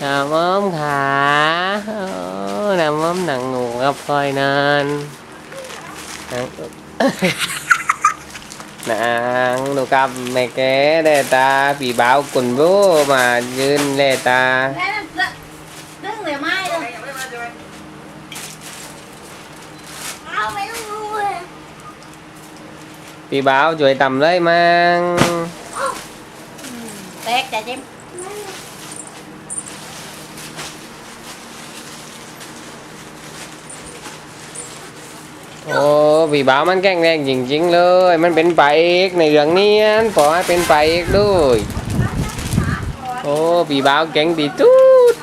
น้ำอ้อมขาน้ำอ้อมหนังหนูกับคอยนานนางนางหนูกับแม่แกได้ตาปีบ่าวกุนบูมายืนแลตา Đấy là đ- đừng để mai rồi Áo mấy luôn ปีบ่าวช่วยตำเลยมั้ง Tét chà chim โอ้ปีบ่าวมันแข็งแรงจริงๆเลย มันเป็นไปเอกในเรื่องนี้ปล่อยให้เป็นไปเอกด้วยโอ้ปีบ่าวแข็งดีตุ๊ด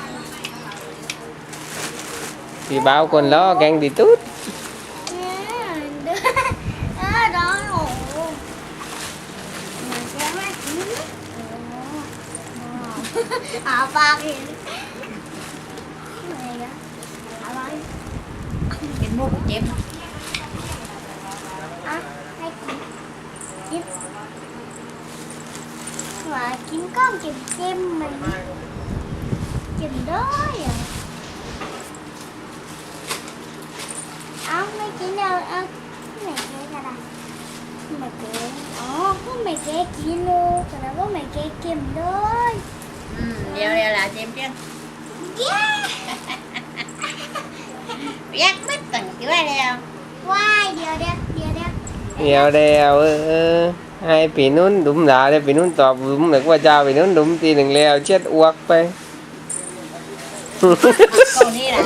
ปีบ่าวคนล้อแข็งดีตุ๊ด Ờ, đó ổ Mình sẽ mắt chín À, ba kìa Này kìa À, ba kìa Cái mua của chém À, mà kiếm con chùm xem mình chùm đó à? áo mấy chị đâu áo mẹ kia ra đây. Mày kia ó, có mẹ kia kia luôn còn là có mày kia kìm đó. Ừ đeo đeo là chim chứ. Yeah. Biết mít từng chữ đeo quay đeo đeo đeo đeo đeo ดียวเดียวเออเออให้ปีนู้นดุมด่าเลยปีนู้นตอบดุมหนึ่งว่าเจ้าปีนู้นดุมทีหนึ่งแล้วเช็ดอ้วกไป Câu đi nào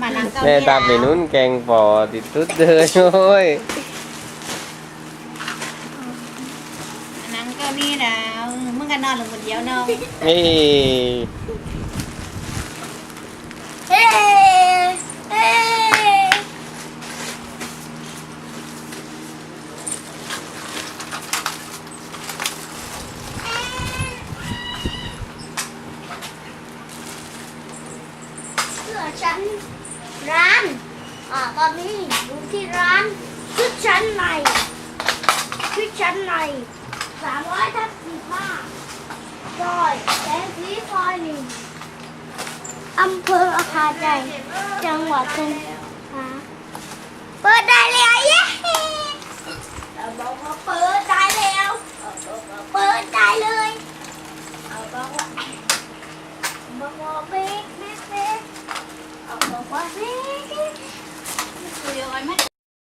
Mà nàng câu แม่ đi ตามปีนู้นแกงปอติดตุ๊ดเลยโอ้ย Nàng câu đi nào มึงกันนอนลงคนเดียวเนาะ นี่ Ê Ê ชั้นร้าน อ่าตอนนี้อยู่ที่ร้านชุดชั้นในชุดชั้นในสามร้อยทับสิบห้าซอยแสงสีซอยหนึ่งอำเภออาคาใจ จังหวัดสงขล